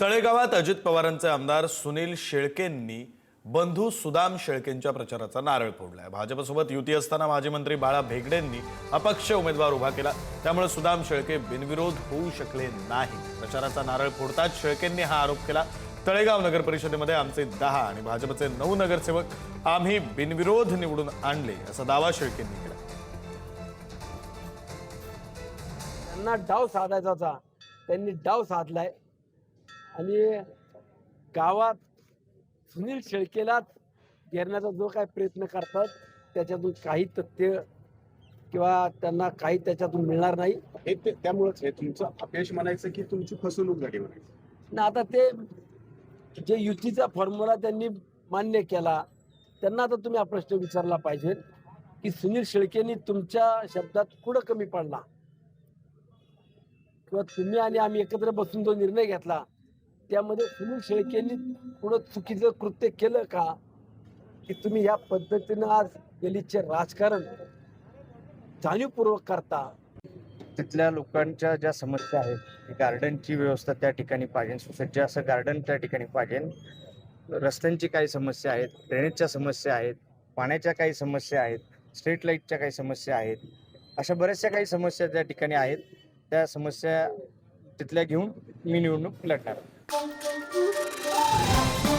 तळेगावात अजित पवारांचे आमदार सुनील शेळकेंनी बंधू सुदाम शेळकेंच्या प्रचाराचा नारळ फोडलाय. भाजपसोबत युती असताना माजी मंत्री बाळा भेगडेंनी अपक्ष उमेदवार उभा केला. त्यामुळे सुदाम शेळके बिनविरोध होऊ शकले नाही. प्रचाराचा नारळ फोडताच शेळकेंनी हा आरोप केला. तळेगाव नगर परिषदेमध्ये आमचे दहा आणि भाजपचे नऊ नगरसेवक आम्ही बिनविरोध निवडून आणले असा दावा शेळकेंनी केला. त्यांना डाव साधायचा त्यांनी डाव साधलाय. आणि गावात सुनील शेळकेला घेरण्याचा जो काय प्रयत्न करतात त्याच्यातून काही तथ्य किंवा त्यांना काही त्याच्यातून मिळणार नाही. हे ते- त्यामुळेच हे तुमचं अपयश म्हणायचं की तुमची फसवणूक झाली म्हणायचं. आणि आता ते जे युतीचा फॉर्म्युला त्यांनी मान्य केला त्यांना आता तुम्ही हा प्रश्न विचारला पाहिजे की सुनील शेळकेंनी तुमच्या शब्दात कुठं कमी पडला? किंवा तुम्ही आणि आम्ही एकत्र बसून जो निर्णय घेतला त्यामध्ये सुनील शेळकेंनी पुढं चुकीचं कृत्य केलं का? की तुम्ही या पद्धतीनं आज गलीचे राजकारण जाणीवपूर्वक करता? तिथल्या लोकांच्या ज्या समस्या आहेत गार्डनची व्यवस्था त्या ठिकाणी पाहिजे. सुसज्ज असं गार्डन त्या ठिकाणी पाहिजे. रस्त्यांची काही समस्या आहेत ड्रेनेजच्या समस्या आहेत पाण्याच्या काही समस्या आहेत स्ट्रीट लाईटच्या काही समस्या आहेत. अशा बऱ्याचशा काही समस्या त्या ठिकाणी आहेत. त्या समस्या तिथल्या घेऊन मी निवडणूक लढणार. Música